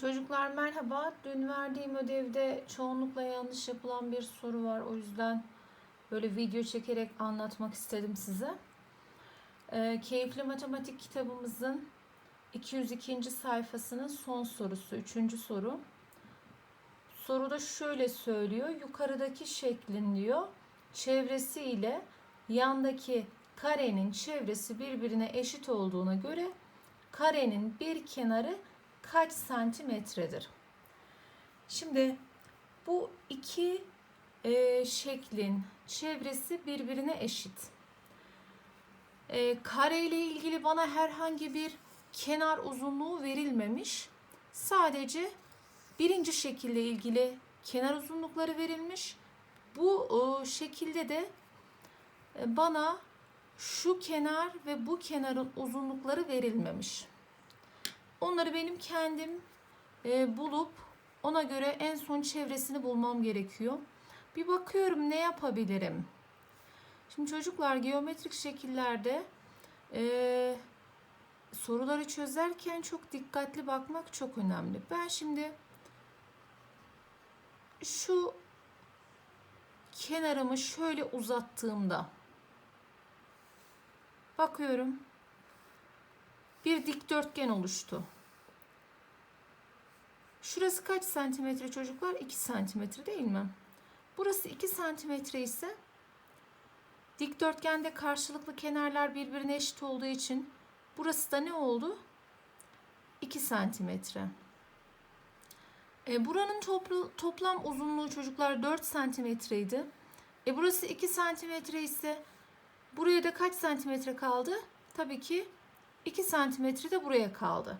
Çocuklar merhaba. Dün verdiğim ödevde çoğunlukla yanlış yapılan bir soru var. O yüzden böyle video çekerek anlatmak istedim size. Ee, Keyifli Matematik kitabımızın 202. sayfasının son sorusu, üçüncü soru. Soruda şöyle söylüyor. Yukarıdaki şeklin diyor çevresi ile yandaki karenin çevresi birbirine eşit olduğuna göre karenin bir kenarı kaç santimetredir? Şimdi bu iki e, şeklin çevresi birbirine eşit. E, kare ile ilgili bana herhangi bir kenar uzunluğu verilmemiş. Sadece birinci şekille ilgili kenar uzunlukları verilmiş. Bu e, şekilde de e, bana şu kenar ve bu kenarın uzunlukları verilmemiş. Onları benim kendim e, bulup ona göre en son çevresini bulmam gerekiyor. Bir bakıyorum ne yapabilirim. Şimdi çocuklar geometrik şekillerde e, soruları çözerken çok dikkatli bakmak çok önemli. Ben şimdi şu kenarımı şöyle uzattığımda bakıyorum bir dikdörtgen oluştu. Şurası kaç santimetre çocuklar? 2 santimetre değil mi? Burası 2 santimetre ise dikdörtgende karşılıklı kenarlar birbirine eşit olduğu için burası da ne oldu? 2 santimetre. E, buranın toplu, toplam uzunluğu çocuklar 4 santimetreydi. E, burası 2 santimetre ise buraya da kaç santimetre kaldı? Tabii ki 2 santimetre de buraya kaldı.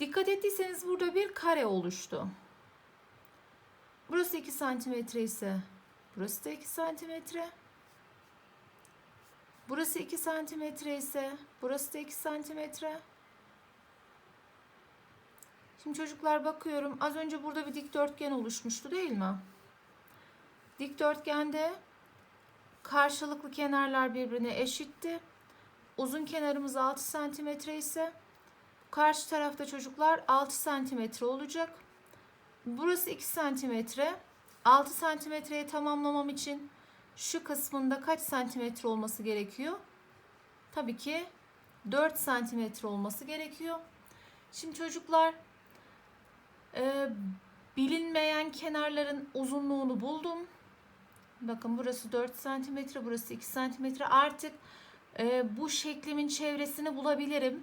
Dikkat ettiyseniz burada bir kare oluştu. Burası 2 santimetre ise burası da 2 santimetre. Burası 2 santimetre ise burası da 2 santimetre. Şimdi çocuklar bakıyorum. Az önce burada bir dikdörtgen oluşmuştu değil mi? Dikdörtgende karşılıklı kenarlar birbirine eşitti. Uzun kenarımız 6 santimetre ise karşı tarafta çocuklar 6 santimetre olacak. Burası 2 santimetre. 6 santimetreyi tamamlamam için şu kısmında kaç santimetre olması gerekiyor? Tabii ki 4 santimetre olması gerekiyor. Şimdi çocuklar e, bilinmeyen kenarların uzunluğunu buldum. Bakın burası 4 santimetre, burası 2 santimetre. Artık e, bu şeklimin çevresini bulabilirim.